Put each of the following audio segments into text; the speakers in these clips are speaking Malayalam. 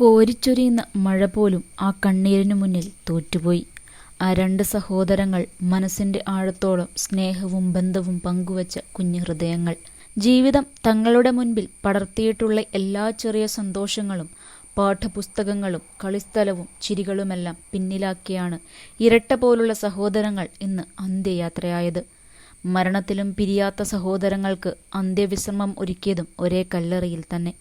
കോരിച്ചൊരിയുന്ന മഴ പോലും ആ കണ്ണീരിനു മുന്നിൽ തോറ്റുപോയി. ആ രണ്ട് സഹോദരങ്ങൾ മനസ്സിന്റെ ആഴത്തോളം സ്നേഹവും ബന്ധവും പങ്കുവച്ച കുഞ്ഞു ഹൃദയങ്ങൾ ജീവിതം തങ്ങളുടെ മുൻപിൽ പടർത്തിയിട്ടുള്ള എല്ലാ ചെറിയ സന്തോഷങ്ങളും പാഠപുസ്തകങ്ങളും കളിസ്ഥലവും ചിരികളുമെല്ലാം പിന്നിലാക്കിയാണ് ഇരട്ട പോലുള്ള സഹോദരങ്ങൾ ഇന്ന് അന്ത്യയാത്രയായത്. മരണത്തിലും പിരിയാത്ത സഹോദരങ്ങൾക്ക് അന്ത്യവിശ്രമം ഒരുക്കിയതും ഒരേ കല്ലറയിൽ തന്നെ.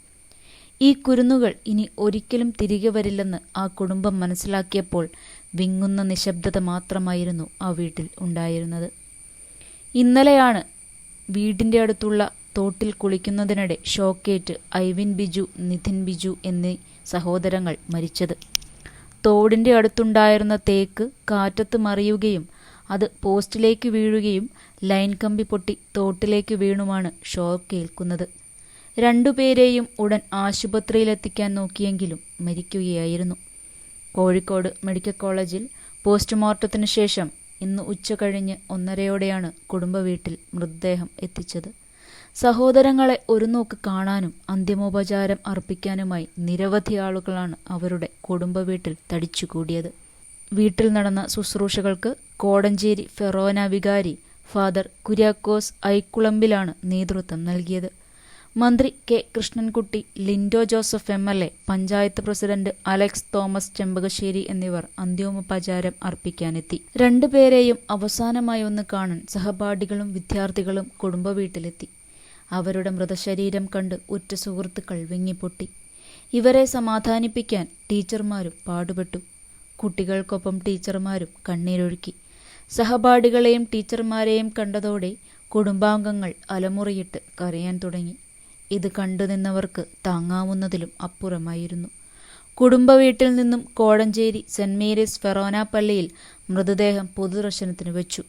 ഈ കുരുന്നുകൾ ഇനി ഒരിക്കലും തിരികെ വരില്ലെന്ന് ആ കുടുംബം മനസ്സിലാക്കിയപ്പോൾ വിങ്ങുന്ന നിശബ്ദത മാത്രമായിരുന്നു ആ വീട്ടിൽ ഉണ്ടായിരുന്നത്. ഇന്നലെയാണ് വീടിന്റെ അടുത്തുള്ള തോട്ടിൽ കുളിക്കുന്നതിനിടെ ഷോക്കേറ്റ് ഐവിൻ ബിജു നിധിൻ ബിജു എന്നീ സഹോദരങ്ങൾ മരിച്ചത്. തോടിന്റെ അടുത്തുണ്ടായിരുന്ന തേക്ക് കാറ്റത്ത് മറിയുകയും അത് പോസ്റ്റിലേക്ക് വീഴുകയും ലൈൻ കമ്പി പൊട്ടി തോട്ടിലേക്ക് വീണുമാണ് ഷോക്കേൽക്കുന്നത് രണ്ടുപേരെയും ഉടൻ ആശുപത്രിയിലെത്തിക്കാൻ നോക്കിയെങ്കിലും മരിക്കുകയായിരുന്നു. കോഴിക്കോട് മെഡിക്കൽ കോളേജിൽ പോസ്റ്റ്മോർട്ടത്തിന് ശേഷം ഇന്ന് ഉച്ച കഴിഞ്ഞ് ഒന്നരയോടെയാണ് കുടുംബ വീട്ടിൽ മൃതദേഹം എത്തിച്ചത്. സഹോദരങ്ങളെ ഒരു നോക്ക് കാണാനും അന്തിമോപചാരം അർപ്പിക്കാനുമായി നിരവധി ആളുകളാണ് അവരുടെ കുടുംബ വീട്ടിൽ തടിച്ചുകൂടിയത്. വീട്ടിൽ നടന്ന ശുശ്രൂഷകൾക്ക് കോടഞ്ചേരി ഫെറോന വികാരി ഫാദർ കുര്യാക്കോസ് ഐക്കുളമ്പിലാണ് നേതൃത്വം നൽകിയത്. മന്ത്രി K Krishnankutty Lindo Joseph M L A panchayat president Alex Thomas Chembakassery എന്നിവർ അന്ത്യോപചാരം അർപ്പിക്കാനെത്തി. രണ്ടുപേരെയും അവസാനമായി ഒന്ന് കാണാൻ സഹപാഠികളും വിദ്യാർത്ഥികളും കുടുംബ വീട്ടിലെത്തി അവരുടെ മൃതശരീരം കണ്ട് ഉറ്റ സുഹൃത്തുക്കൾ വിങ്ങിപ്പൊട്ടി. ഇവരെ സമാധാനിപ്പിക്കാൻ ടീച്ചർമാരും പാടുപെട്ടു. കുട്ടികൾക്കൊപ്പം ടീച്ചർമാരും കണ്ണീരൊഴുക്കി. സഹപാഠികളെയും ടീച്ചർമാരെയും കണ്ടതോടെ കുടുംബാംഗങ്ങൾ അലമുറിയിട്ട് കരയാൻ തുടങ്ങി. ഇത് കണ്ടുനിന്നവർക്ക് താങ്ങാവുന്നതിലും അപ്പുറമായിരുന്നു. കുടുംബ വീട്ടിൽ നിന്നും കോടഞ്ചേരി സെന്റ് മേരീസ് ഫെറോന പള്ളിയിൽ മൃതദേഹം പൊതുദർശനത്തിന് വെച്ചു.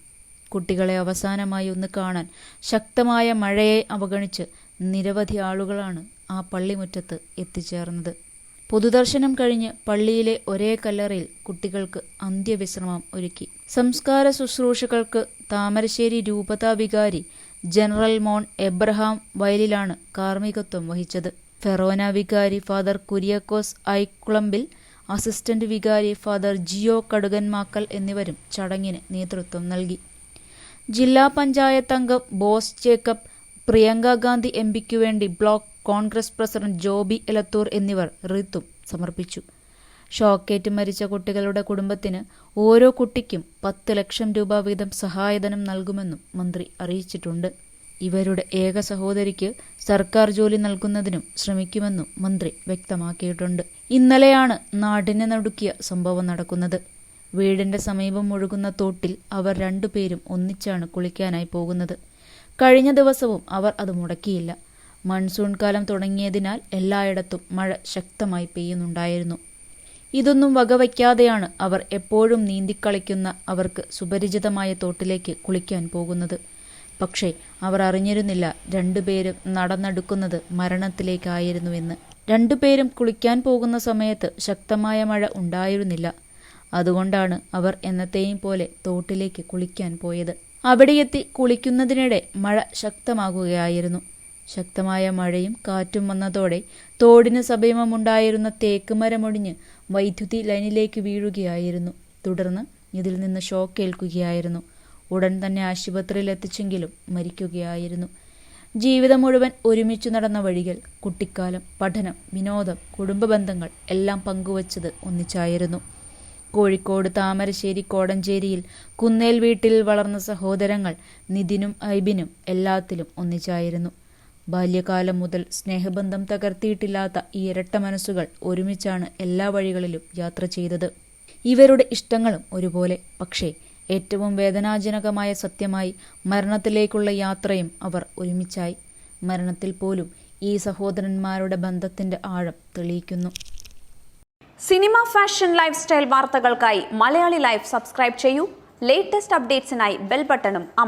കുട്ടികളെ അവസാനമായി ഒന്ന് കാണാൻ ശക്തമായ മഴയെ അവഗണിച്ച് നിരവധി ആളുകളാണ് ആ പള്ളിമുറ്റത്ത് എത്തിച്ചേർന്നത്. പൊതുദർശനം കഴിഞ്ഞ് പള്ളിയിലെ ഒരേ കല്ലറയിൽ കുട്ടികൾക്ക് അന്ത്യവിശ്രമം ഒരുക്കി. സംസ്കാര ശുശ്രൂഷകൾക്ക് താമരശ്ശേരി രൂപതാ വികാരി ജനറൽ മോൺ എബ്രഹാം വയലിലാണ് കാർമ്മികത്വം വഹിച്ചത്. ഫെറോന വികാരി ഫാദർ കുര്യാക്കോസ് ഐക്കുളമ്പിൽ അസിസ്റ്റന്റ് വികാരി ഫാദർ ജിയോ കടുകന്മാക്കൽ എന്നിവരും ചടങ്ങിന് നേതൃത്വം നൽകി. ജില്ലാ പഞ്ചായത്ത് അംഗം ബോസ് ജേക്കബ് പ്രിയങ്ക ഗാന്ധി എം പിക്കു വേണ്ടി ബ്ലോക്ക് കോൺഗ്രസ് പ്രസിഡന്റ് ജോബി എലത്തൂർ എന്നിവർ റീത്തും സമർപ്പിച്ചു. ഷോക്കേറ്റ് മരിച്ച കുട്ടികളുടെ കുടുംബത്തിന് ഓരോ കുട്ടിക്കും പത്ത് ലക്ഷം രൂപ വീതം സഹായധനം നൽകുമെന്നും മന്ത്രി അറിയിച്ചിട്ടുണ്ട്. ഇവരുടെ ഏക സഹോദരിക്ക് സർക്കാർ ജോലി നൽകുന്നതിനും ശ്രമിക്കുമെന്നും മന്ത്രി വ്യക്തമാക്കിയിട്ടുണ്ട്. ഇന്നലെയാണ് നാടിനെ നടുക്കിയ സംഭവം നടക്കുന്നത്. വീടിന്റെ സമീപം ഒഴുകുന്ന തോട്ടിൽ അവർ രണ്ടുപേരും ഒന്നിച്ചാണ് കുളിക്കാനായി പോകുന്നത്. കഴിഞ്ഞ ദിവസവും അവർ അത് മുടക്കിയില്ല. മൺസൂൺ കാലം തുടങ്ങിയതിനാൽ എല്ലായിടത്തും മഴ ശക്തമായി പെയ്യുന്നുണ്ടായിരുന്നു. ഇതൊന്നും വകവയ്ക്കാതെയാണ് അവർ എപ്പോഴും നീന്തിക്കളിക്കുന്ന അവർക്ക് സുപരിചിതമായ തോട്ടിലേക്ക് കുളിക്കാൻ പോകുന്നത്. പക്ഷേ അവർ അറിഞ്ഞിരുന്നില്ല രണ്ടുപേരും നടന്നെടുക്കുന്നത് മരണത്തിലേക്കായിരുന്നുവെന്ന്. രണ്ടുപേരും കുളിക്കാൻ പോകുന്ന സമയത്ത് ശക്തമായ മഴ ഉണ്ടായിരുന്നില്ല. അതുകൊണ്ടാണ് അവർ എന്നത്തെയും പോലെ തോട്ടിലേക്ക് കുളിക്കാൻ പോയത്. അവിടെയെത്തി കുളിക്കുന്നതിനിടെ മഴ ശക്തമാകുകയായിരുന്നു. ശക്തമായ മഴയും കാറ്റും വന്നതോടെ തോടിന് സമീപമുണ്ടായിരുന്ന തേക്ക് മരമൊടിഞ്ഞ് വൈദ്യുതി ലൈനിലേക്ക് വീഴുകയായിരുന്നു. തുടർന്ന് ഇതിൽ നിന്ന് ഷോക്ക് ഏൽക്കുകയായിരുന്നു ഉടൻ തന്നെ ആശുപത്രിയിൽ എത്തിച്ചെങ്കിലും മരിക്കുകയായിരുന്നു. ജീവിതം മുഴുവൻ ഒരുമിച്ചു നടന്ന വഴികൾ കുട്ടിക്കാലം പഠനം വിനോദം കുടുംബ ബന്ധങ്ങൾ എല്ലാം പങ്കുവച്ചത് ഒന്നിച്ചായിരുന്നു. കോഴിക്കോട് താമരശ്ശേരി കോടഞ്ചേരിയിൽ കുന്നേൽ വീട്ടിൽ വളർന്ന സഹോദരങ്ങൾ നിതിനും ഐബിനും എല്ലാത്തിലും ഒന്നിച്ചായിരുന്നു. ബാല്യകാലം മുതൽ സ്നേഹബന്ധം തകർത്തിയിട്ടില്ലാത്ത ഈ ഇരട്ട മനസ്സുകൾ ഒരുമിച്ചാണ് എല്ലാ വഴികളിലും യാത്ര ചെയ്തത്. ഇവരുടെ ഇഷ്ടങ്ങളും ഒരുപോലെ പക്ഷേ ഏറ്റവും വേദനാജനകമായ സത്യമായി മരണത്തിലേക്കുള്ള യാത്രയും അവർ ഒരുമിച്ചായി. മരണത്തിൽ പോലും ഈ സഹോദരന്മാരുടെ ബന്ധത്തിന്റെ ആഴം തെളിയിക്കുന്നു. സിനിമ ഫാഷൻ ലൈഫ് സ്റ്റൈൽ വാർത്തകൾക്കായി മലയാളി ലൈഫ് സബ്സ്ക്രൈബ് ചെയ്യൂ. ലേറ്റസ്റ്റ് അപ്ഡേറ്റ്സിനായി ബെൽ ബട്ടണും അമർ